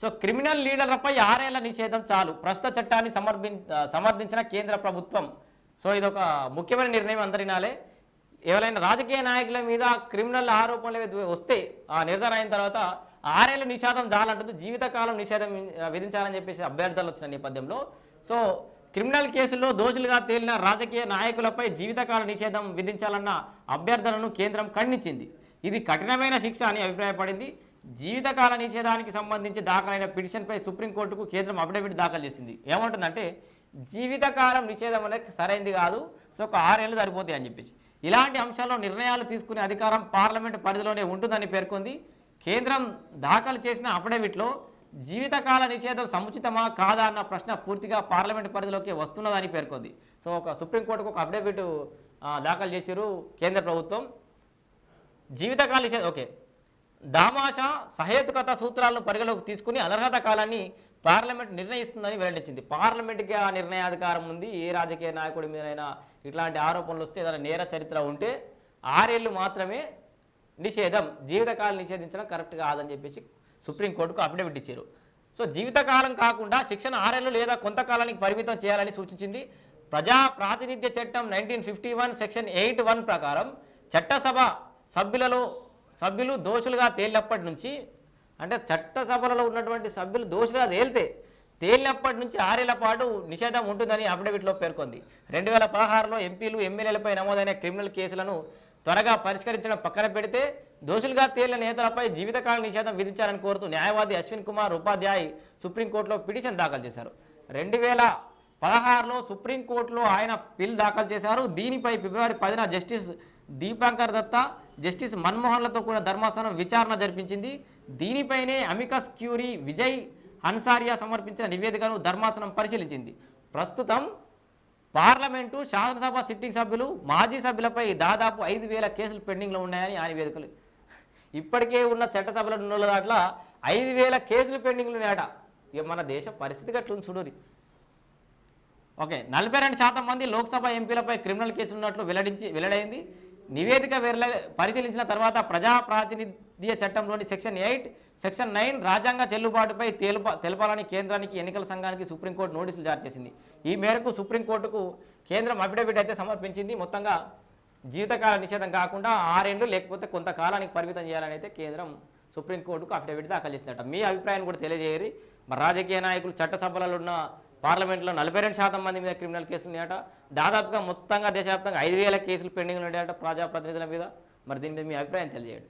So criminal లీడర్లపై ఆరేళ్ళ నిషేధం చాలు. ప్రస్తుత చట్టాన్ని సమర్పి సమర్థించిన కేంద్ర ప్రభుత్వం. సో ఇది ఒక ముఖ్యమైన నిర్ణయం అందరినాలే ఎవరైనా రాజకీయ నాయకుల మీద క్రిమినల్ ఆరోపణలు వస్తే ఆ నిర్ధారణ అయిన తర్వాత ఆరేళ్ళ నిషేధం చాలంటుంది. జీవితకాలం నిషేధం విధించాలని చెప్పేసి అభ్యర్థులు వచ్చిన నేపథ్యంలో. సో క్రిమినల్ కేసుల్లో దోషులుగా తేలిన రాజకీయ నాయకులపై జీవితకాల నిషేధం విధించాలన్న అభ్యర్థనను కేంద్రం ఖండించింది. ఇది కఠినమైన శిక్ష అని అభిప్రాయపడింది. జీవితకాల నిషేధానికి సంబంధించి దాఖలైన పిటిషన్పై సుప్రీంకోర్టుకు కేంద్రం అఫిడవిట్ దాఖలు చేసింది. ఏమంటుందంటే జీవితకాలం నిషేధం అనేది సరైంది కాదు సో ఒక ఆరేళ్ళు సరిపోతాయి అని చెప్పేసి. ఇలాంటి అంశాల్లో నిర్ణయాలు తీసుకునే అధికారం పార్లమెంట్ పరిధిలోనే ఉంటుందని పేర్కొంది. కేంద్రం దాఖలు చేసిన అఫిడవిట్లో జీవితకాల నిషేధం సముచితమా కాదా అన్న ప్రశ్న పూర్తిగా పార్లమెంట్ పరిధిలోకి వస్తున్నదని పేర్కొంది. సో ఒక సుప్రీంకోర్టుకు ఒక అఫిడవిట్ దాఖలు చేశారు కేంద్ర ప్రభుత్వం. జీవితకాల నిషేధం ఓకే. దామాషా సహేతుకత సూత్రాలను పరిగణలోకి తీసుకుని అనర్హత కాలాన్ని పార్లమెంట్ నిర్ణయిస్తుందని వెల్లడించింది. పార్లమెంట్కి ఆ నిర్ణయాధికారం ఉంది. ఏ రాజకీయ నాయకుడి మీదైనా ఇట్లాంటి ఆరోపణలు వస్తే ఏదైనా నేర చరిత్ర ఉంటే ఆరేళ్ళు మాత్రమే నిషేధం జీవితకాలం నిషేధించడం కరెక్ట్ కాదని చెప్పేసి సుప్రీంకోర్టుకు అఫిడవిట్ ఇచ్చారు. సో జీవితకాలం కాకుండా శిక్షణ ఆరేళ్ళు లేదా కొంతకాలానికి పరిమితం చేయాలని సూచించింది. ప్రజా ప్రాతినిధ్య చట్టం nineteen fifty one section eight one ప్రకారం చట్టసభ సభ్యులలో సభ్యులు దోషులుగా తేలినప్పటి నుంచి అంటే చట్టసభలలో ఉన్నటువంటి సభ్యులు దోషులుగా తేలితే తేలినప్పటి నుంచి ఆరేళ్ళ పాటు నిషేధం ఉంటుందని అఫిడవిట్లో పేర్కొంది. రెండు వేల పదహారులో ఎంపీలు ఎమ్మెల్యేలపై నమోదైన క్రిమినల్ కేసులను త్వరగా పరిష్కరించడం పక్కన పెడితే దోషులుగా తేలిన నేతలపై జీవితకాల నిషేధం విధించాలని కోరుతూ న్యాయవాది అశ్విన్ కుమార్ ఉపాధ్యాయ్ సుప్రీంకోర్టులో పిటిషన్ దాఖలు చేశారు. రెండు వేల పదహారులో సుప్రీంకోర్టులో ఆయన పిల్ దాఖలు చేశారు. దీనిపై ఫిబ్రవరి పదిన జస్టిస్ దీపాంకర్ దత్తా జస్టిస్ మన్మోహన్లతో కూడా ధర్మాసనం విచారణ జరిపించింది. దీనిపైనే అమికస్ క్యూరీ విజయ్ హన్సారియా సమర్పించిన నివేదికను ధర్మాసనం పరిశీలించింది. ప్రస్తుతం పార్లమెంటు శాసనసభ సిట్టింగ్ సభ్యులు మాజీ సభ్యులపై దాదాపు ఐదు వేల కేసులు పెండింగ్లో ఉన్నాయని ఆ నివేదికలు ఇప్పటికే ఉన్న చట్టసభల ఉన్న దాంట్లో ఐదు వేల కేసులు పెండింగ్లు ఉన్నాయట. ఇక మన దేశ పరిస్థితి గట్లుంది చూడరి ఓకే నలభై రెండు శాతం మంది లోక్సభ ఎంపీలపై క్రిమినల్ కేసులు ఉన్నట్లు వెల్లడించి వెల్లడైంది. నివేదిక వెర్ల పరిశీలించిన తర్వాత ప్రజా ప్రాతినిధ్య చట్టంలోని సెక్షన్ ఎయిట్ సెక్షన్ నైన్ రాజ్యాంగ చెల్లుబాటుపై తెలుప తెలపాలని కేంద్రానికి ఎన్నికల సంఘానికి సుప్రీంకోర్టు నోటీసులు జారీ చేసింది. ఈ మేరకు సుప్రీంకోర్టుకు కేంద్రం అఫిడవిట్ అయితే సమర్పించింది. మొత్తంగా జీవితకాల నిషేధం కాకుండా ఆరేండ్లు లేకపోతే కొంతకాలానికి పరిమితం చేయాలని అయితే కేంద్రం సుప్రీంకోర్టుకు అఫిడవిట్ దాఖలు చేసిందట. మీ అభిప్రాయాన్ని కూడా తెలియజేయరు. మరి రాజకీయ నాయకులు చట్టసభలలో ఉన్న పార్లమెంట్లో నలభై రెండు శాతం మంది మీద క్రిమినల్ కేసులు ఉన్నాయట. దాదాపుగా మొత్తంగా దేశవ్యాప్తంగా ఐదు వేల కేసులు పెండింగ్ ఉన్నాయట ప్రజాప్రతినిధుల మీద. మరి దీని మీద మీ అభిప్రాయం తెలియజేయండి.